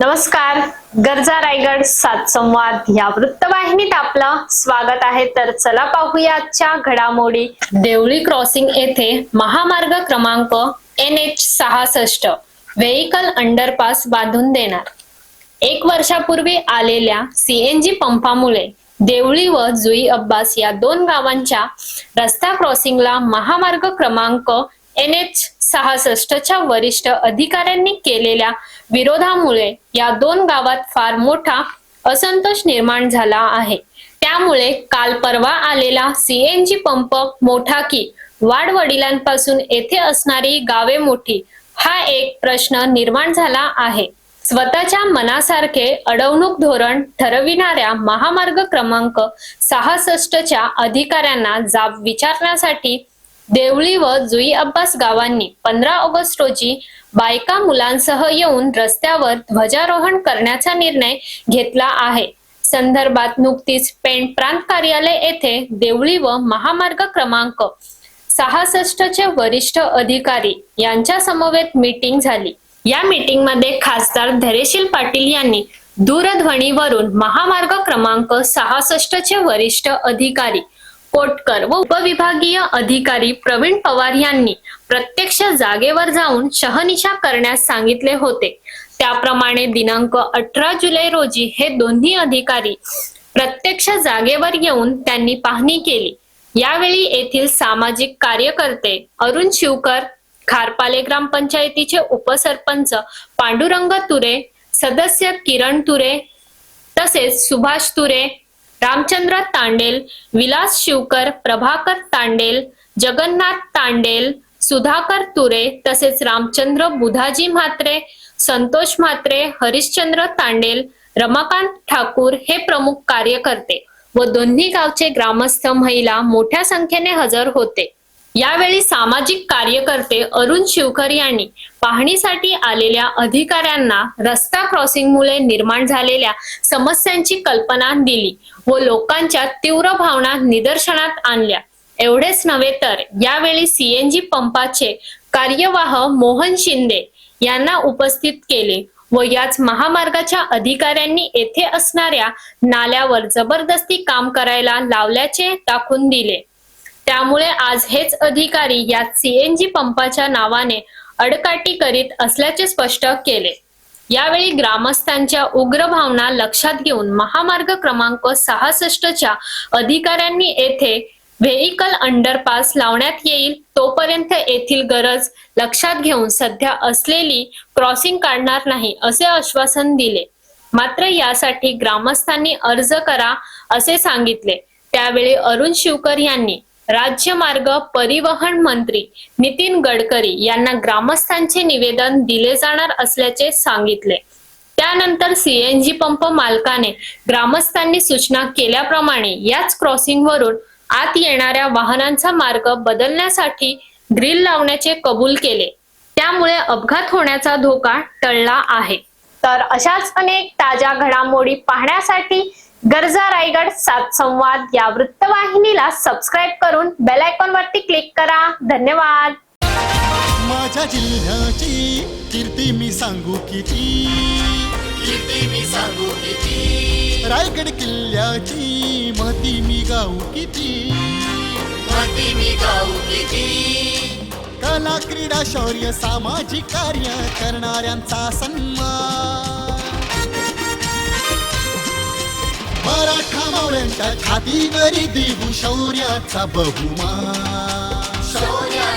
नमस्कार गरजा रायगड सात संवाद या वृत्तवाहिनीत आपलं स्वागत आहे. तर चला पाहूया आजच्या घडामोडी. देवळी क्रॉसिंग येथे महामार्ग क्रमांक एन एच सहासष्ट व्हेकल अंडरपास बांधून देणार. एक वर्षापूर्वी आलेल्या सीएनजी पंपामुळे देवळी व जुई अब्बास या दोन गावांच्या रस्ता क्रॉसिंगला महामार्ग क्रमांक एन एच सहासष्टच्या वरिष्ठ अधिकाऱ्यांनी केलेल्या विरोधामुळे या दोन गावात फार मोठा असंतोष निर्माण झाला आहे. त्यामुळे काल परवा आलेला सीएनजी पंप मोठा की वाडवडिलांपासून येथे असणारी गावे मोठी हा एक प्रश्न निर्माण झाला आहे. स्वतःच्या मनासारखे अडवणूक धोरण ठरविणाऱ्या महामार्ग क्रमांक सहासष्टच्या अधिकाऱ्यांना जाब विचारण्यासाठी देवळी व जुई अब्बास गावांनी पंधरा ऑगस्ट रोजी बायका मुलांसह येऊन रस्त्यावर ध्वजारोहण करण्याचा निर्णय घेतला आहे. संदर्भात नुकतीच पेण प्रांत कार्यालय येथे देवळी व महामार्ग क्रमांक सहासष्टचे वरिष्ठ अधिकारी यांच्या समवेत मीटिंग झाली. या मीटिंगमध्ये खासदार धैर्यशील पाटील यांनी दूरध्वनीवरून महामार्ग क्रमांक सहासष्टचे वरिष्ठ अधिकारी कोटकर व उपविभागीय अधिकारी प्रवीण पवार यांनी प्रत्यक्ष जागेवर जाऊन शहनिशा करण्यास सांगितले होते. त्याप्रमाणे दिनांक अठरा जुलै रोजी हे दोन्ही अधिकारी प्रत्यक्ष जागेवर येऊन त्यांनी पाहणी केली. यावेळी येथील सामाजिक कार्यकर्ते अरुण शिवकर खारपाले ग्रामपंचायतीचे उपसरपंच पांडुरंग तुरे सदस्य किरण तुरे तसेच सुभाष तुरे रामचंद्र तांडेल विलास शिवकर प्रभाकर तांडेल जगन्नाथ तांडेल सुधाकर तुरे तसेच रामचंद्र बुधाजी म्हात्रे संतोष म्हात्रे हरिश्चंद्र तांडेल रमाकांत ठाकूर हे प्रमुख कार्यकर्ते व दोन्ही गावचे ग्रामस्थ महिला मोठ्या संख्येने हजर होते. यावेळी सामाजिक कार्यकर्ते अरुण शिवकर यांनी पाहणीसाठी आलेल्या अधिकाऱ्यांना रस्ता क्रॉसिंगमुळे निर्माण झालेल्या समस्यांची कल्पना दिली व लोकांच्या तीव्र भावना निदर्शनात आणल्या. एवढेच नव्हे तर यावेळी सीएनजी पंपाचे कार्यवाह मोहन शिंदे यांना उपस्थित केले व याच महामार्गाच्या अधिकाऱ्यांनी येथे असणाऱ्या नाल्यावर जबरदस्ती काम करायला लावल्याचे दाखवून दिले. त्यामुळे आज हेच अधिकारी यात सीएनजी पंपाच्या नावाने अडकाटी करीत असल्याचे स्पष्ट केले. यावेळी ग्रामस्थांच्या उग्र भावना लक्षात घेऊन महामार्ग क्रमांक सहासष्टच्या अधिकाऱ्यांनी येथे व्हेइकल अंडरपास लावण्यात येईल तोपर्यंत येथील गरज लक्षात घेऊन सध्या असलेली क्रॉसिंग काढणार नाही असे आश्वासन दिले. मात्र यासाठी ग्रामस्थांनी अर्ज करा असे सांगितले. त्यावेळी अरुण शिवकर यांनी राज्य मार्ग परिवहन मंत्री नितीन गडकरी यांना ग्रामस्थांचे निवेदन दिले जाणार असल्याचे सांगितले. त्यानंतर सीएनजी पंप मालकाने ग्रामस्थांनी सूचना केल्याप्रमाणे याच क्रॉसिंग वरून आत येणाऱ्या वाहनांचा मार्ग बदलण्यासाठी ग्रिल लावण्याचे कबूल केले. त्यामुळे अपघात होण्याचा धोका टळला आहे. तर अशाच अनेक ताज्या घडामोडी पाहण्यासाठी गरजा रायगड सात संवाद या वृत्तवाहिनीला सबस्क्राईब करून बेल आयकॉन वरती क्लिक करा. धन्यवाद. माझ्या जिल्ह्याची कीर्ती मी सांगू किती? कीर्ती मी सांगू किती? रायगड किल्ल्याची महती मी गाऊ किती? महती मी गाऊ किती? कला क्रीडा शौर्य सामाजिक कार्य करणाऱ्यांचा सन्मान. मराठा मावळ्यांच्या छातीवरी देऊ शौर्याचा बहुमान.